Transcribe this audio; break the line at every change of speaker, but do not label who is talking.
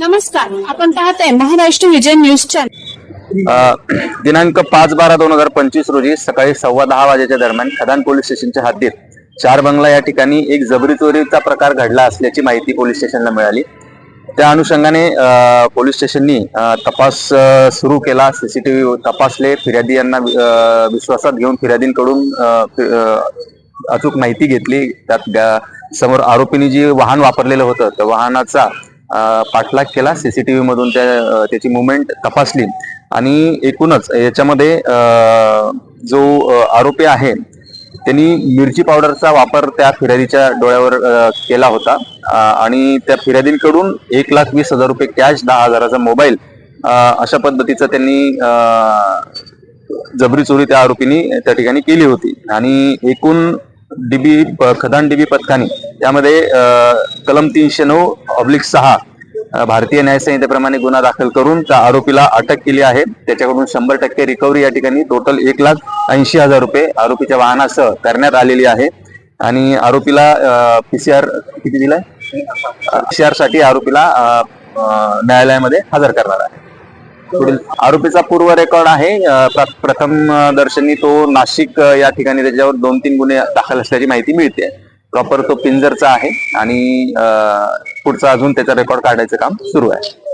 नमस्कार आपण पाहत आहे महाराष्ट्र विजय न्यूज चॅनल.
दिनांक पाच बारा दोन हजार पंचवीस रोजी सकाळी सव्वा दहा वाजेच्या दरम्यान खदान पोलीस स्टेशनच्या हद्दीत चार बंगला या ठिकाणी एक जबरी चोरीचा प्रकार घडला असल्याची माहिती पोलीस स्टेशनला मिळाली. त्या अनुषंगाने पोलीस स्टेशननी तपास सुरू केला. सीसीटीव्ही तपासले. फिर्यादी यांना विश्वासात घेऊन फिर्यादींकडून अचूक माहिती घेतली. त्यात समोर आरोपींनी जे वाहन वापरलेलं होतं त्या वाहनाचा पाठलाग केला सीसीटीव्ही मधून त्या त्याची मुवमेंट तपासली. आणि एकूणच याच्यामध्ये जो आरोपी आहे त्यांनी मिरची पावडरचा वापर त्या फिर्यादीच्या डोळ्यावर केला होता. आणि त्या फिर्यादींकडून एक लाख वीस हजार रुपये कॅश दहा हजाराचा मोबाईल अशा पद्धतीचं त्यांनी जबरी चोरी त्या आरोपींनी त्या ठिकाणी केली होती. आणि एकूण डीबी खदान डीबी पथकाने त्यामध्ये कलम तीनशे नऊ ऑब्लिक सहा भारतीय न्यायसंहितेप्रमाणे गुन्हा दाखल करून त्या आरोपीला अटक केली आहे. त्याच्याकडून शंभर टक्के रिकव्हरी या ठिकाणी टोटल एक लाख ऐंशी हजार रुपये आरोपीच्या वाहनासह करण्यात आलेली आहे. आणि आरोपीला पीसीआर किती दिलाय? पीसीआरसाठी आरोपीला न्यायालयामध्ये हजर करणार आहे. पुढील आरोपीचा पूर्व रेकॉर्ड आहे. प्रथम दर्शनी तो नाशिक या ठिकाणी त्याच्यावर दोन तीन गुन्हे दाखल असल्याची माहिती मिळते. प्रॉपर तो पिंजरचा आहे आणि पुढचा अजून त्याचा रेकॉर्ड काढायचं काम सुरू आहे.